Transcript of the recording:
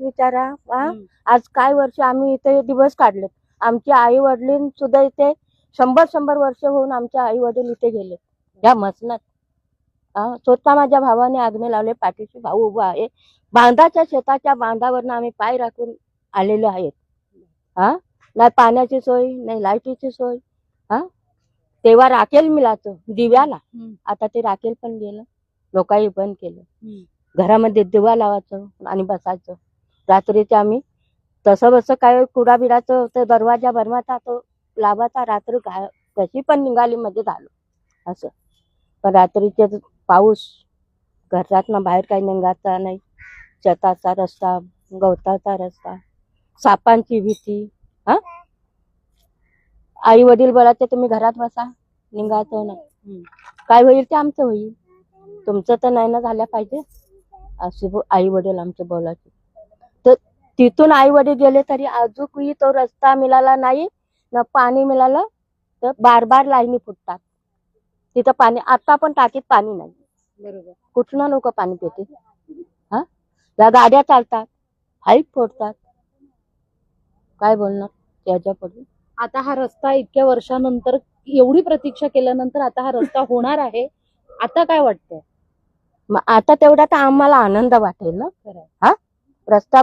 विचारा. हा? आज काय वर्ष आम्ही इथे दिवस काढले आमचे आई वडील सुद्धा इथे शंभर शंभर वर्ष होऊन आमचे आई वडील इथे गेले या मसनात. स्वतः माझ्या भावाने आग्ने लावले पाठीशी भाऊ उभा आहे. बांधाच्या शेताच्या बांधावरनं आम्ही पाय राखून आलेलो आहेत. हा? नाही पाण्याची सोय नाही लाईटीची सोय. हा? तेव्हा राखेल मिळाचं दिव्याला. आता ते राखेल पण गेलं. लोकांनी बंद केलं. घरामध्ये दिवा लावायचं आणि बसायचं. रात्रीचे आम्ही. तसं बसं काय कुडा बिडाचं ते दरवाजा बनवाचा तो लावायचा रात्र घा- कशी पण निघाली म्हणजे मध्ये झालो. असं. पण रात्रीचे पाऊस घरात ना बाहेर काही निघाचा नाही. शेताचा रस्ता गवताचा रस्ता सापांची भीती हा? आई वडील बोलायचे तुम्ही घरात बसा निघायचं नाही. काय होईल ते आमचं होईल. तुमचं तर नाही ना झाल्या पाहिजे. असे आई वडील आमचे बोलायचे. तिथून आई वडील गेले तरी अजूनही तो रस्ता मिळाला नाही न पाणी मिळालं तर बार बार लाईनी फुटतात. तिथं पाणी आता पण टाकीत पाणी नाही. बरोबर. कुठनं लोक पाणी पिते हा? या गाड्या चालतात हाईट फोडतात. काय बोलणार? त्याच्या पुढे आता हा रस्ता इतक्या वर्षानंतर एवढी प्रतीक्षा केल्यानंतर आता हा रस्ता होणार आहे. आता काय वाटतंय? मग आता तेवढा तर आम्हाला आनंद वाटेल ना. हा? रस्ता